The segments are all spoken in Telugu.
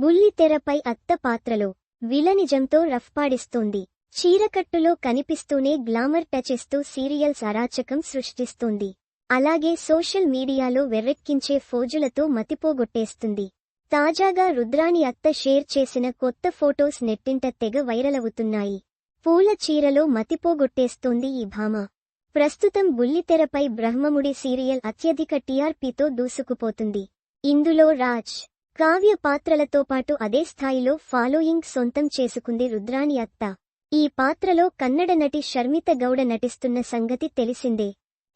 బుల్లితెరపై అత్త పాత్రలో. విలనిజంతో రఫ్పాడిస్తోంది చీరకట్టులో కనిపిస్తూనే గ్లామర్ టచ్ సీరియల్స్ అరాచకం సృష్టిస్తుంది. అలాగే సోషల్ మీడియాలో వెర్రెక్కించే ఫోజులతో మతిపోగొట్టేస్తుంది. తాజాగా రుద్రాని అత్త షేర్ చేసిన కొత్త ఫోటోస్ నెట్టింట తెగ వైరలవుతున్నాయి. పూల చీరలో మతిపోగొట్టేస్తోంది ఈ భామ. ప్రస్తుతం బుల్లితెరపై బ్రహ్మముడి సీరియల్ అత్యధిక టీఆర్పీతో దూసుకుపోతుంది. ఇందులో రాజ్ కావ్య పాత్రలతో పాటు అదే స్థాయిలో ఫాలోయింగ్ సొంతం చేసుకుంది రుద్రాణి అత్త. ఈ పాత్రలో కన్నడ నటి షర్మిత గౌడ నటిస్తున్న సంగతి తెలిసిందే.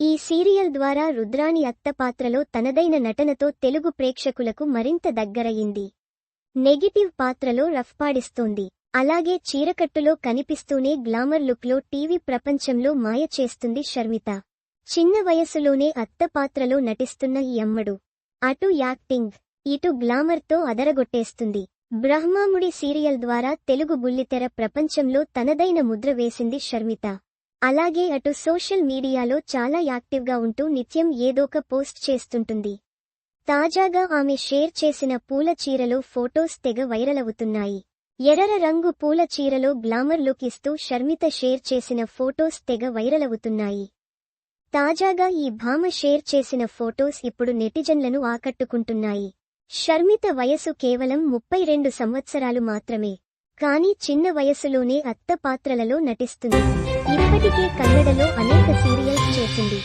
ఈ సీరియల్ ద్వారా రుద్రాణి అత్త పాత్రలో తనదైన నటనతో తెలుగు ప్రేక్షకులకు మరింత దగ్గరయింది నెగిటివ్ పాత్రలో రఫ్పాడిస్తోంది అలాగే చీరకట్టులో కనిపిస్తూనే గ్లామర్ లుక్లో టీవీ ప్రపంచంలో మాయ చేస్తుంది షర్మిత. చిన్న వయసులోనే అత్త పాత్రలో నటిస్తున్న ఈ అమ్మడు. అటు యాక్టింగ్. ఇటు గ్లామర్తో అదరగొట్టేస్తుంది. బ్రహ్మాముడి సీరియల్ ద్వారా తెలుగు బుల్లితెర ప్రపంచంలో తనదైన ముద్ర వేసింది షర్మిత. అలాగే అటు సోషల్ మీడియాలో చాలా యాక్టివ్గా ఉంటూ నిత్యం ఏదోక పోస్ట్ చేస్తుంటుంది. తాజాగా ఆమె షేర్ చేసిన పూల చీరలో ఫోటోస్ తెగ వైరలవుతున్నాయి. ఎర్ర రంగు పూల చీరలో గ్లామర్ లుక్ ఇస్తూ షర్మిత షేర్ చేసిన ఫోటోస్ తెగ వైరలవుతున్నాయి. తాజాగా ఈ భామ షేర్ చేసిన ఫోటోస్ ఇప్పుడు నెటిజన్లను ఆకట్టుకుంటున్నాయి. షర్మిత వయసు కేవలం ముప్పై రెండు సంవత్సరాలు మాత్రమే. కానీ చిన్న వయసులోనే అత్త పాత్రలలో నటిస్తుంది. ఇప్పటికే కన్నడలో అనేక సీరియల్స్ చేసింది.